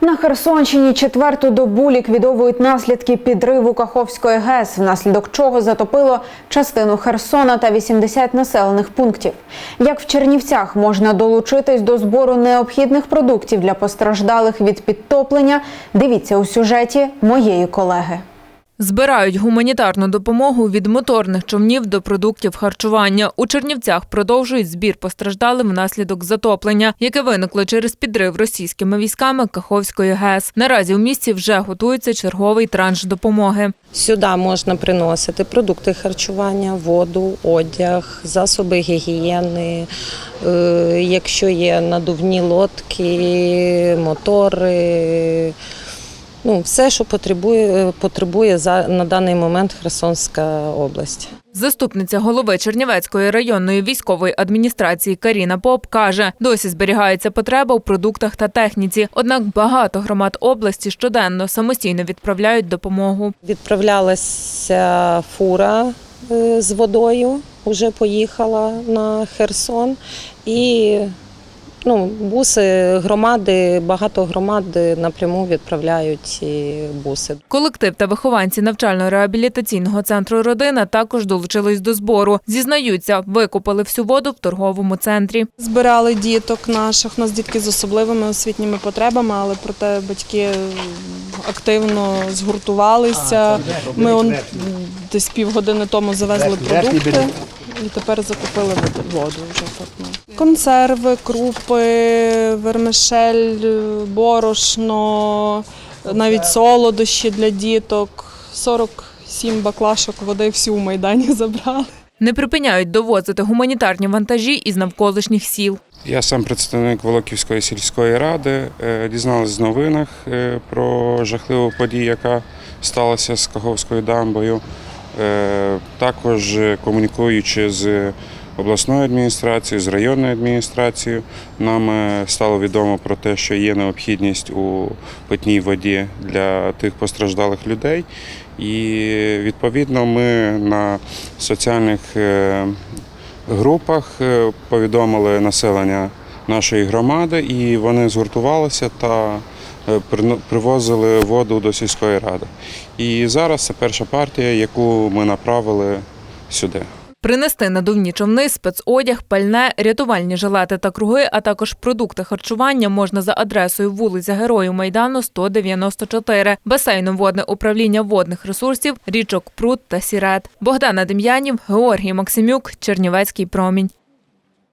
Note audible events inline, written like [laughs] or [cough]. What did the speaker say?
На Херсонщині четверту добу ліквідовують наслідки підриву Каховської ГЕС, внаслідок чого затопило частину Херсона та 80 населених пунктів. Як в Чернівцях можна долучитись до збору необхідних продуктів для постраждалих від підтоплення, дивіться у сюжеті моєї колеги. Збирають гуманітарну допомогу від моторних човнів до продуктів харчування. У Чернівцях продовжують збір постраждалим внаслідок затоплення, яке виникло через підрив російськими військами Каховської ГЕС. Наразі у місті вже готується черговий транш допомоги. Сюди можна приносити продукти харчування, воду, одяг, засоби гігієни, е, якщо є надувні лодки, мотори. Ну, все, що потребує, потребує за, на даний момент Херсонська область. Заступниця голови Чернівецької районної військової адміністрації Каріна Поп каже, досі зберігається потреба у продуктах та техніці. Однак багато громад області щоденно самостійно відправляють допомогу. Відправлялася фура е, з водою, вже поїхала на Херсон. І ну, буси громади, багато громад напряму відправляють ці буси. Колектив та вихованці навчально-реабілітаційного центру Родина також долучились до збору. Зізнаються, викупили всю воду в торговому центрі. Збирали діток наших. У нас дітки з особливими освітніми потребами, але проте батьки активно згуртувалися. Ми он десь півгодини тому завезли продукти і тепер закупили воду вже фактично. Консерви, крупи, вермишель, борошно, навіть солодощі для діток. 47 баклашок води всю в Майдані [laughs] забрали. Не припиняють довозити гуманітарні вантажі із навколишніх сіл. Я сам представник Волоківської сільської ради. Е, Дізналась з новинах е, про жахливу подію, яка сталася з Каховською дамбою. Також е, комунікуючи з обласною адміністрацією, з районною адміністрацією, нам е, стало відомо про те, що є необхідність у питній воді для тих постраждалих людей. І відповідно ми на соціальних е, групах повідомили населення нашої громади, і вони згуртувалися та привозили воду до сільської ради. І зараз це перша партія, яку ми направили сюди. Принести надувні човни, спецодяг, пальне, рятувальні жилети та круги, а також продукти харчування можна за адресою вулиця Героїв Майдану 194, басейном водне управління водних ресурсів, річок Прут та Сірет. Богдана Дем'янів, Георгій Максимюк, Чернівецький промінь.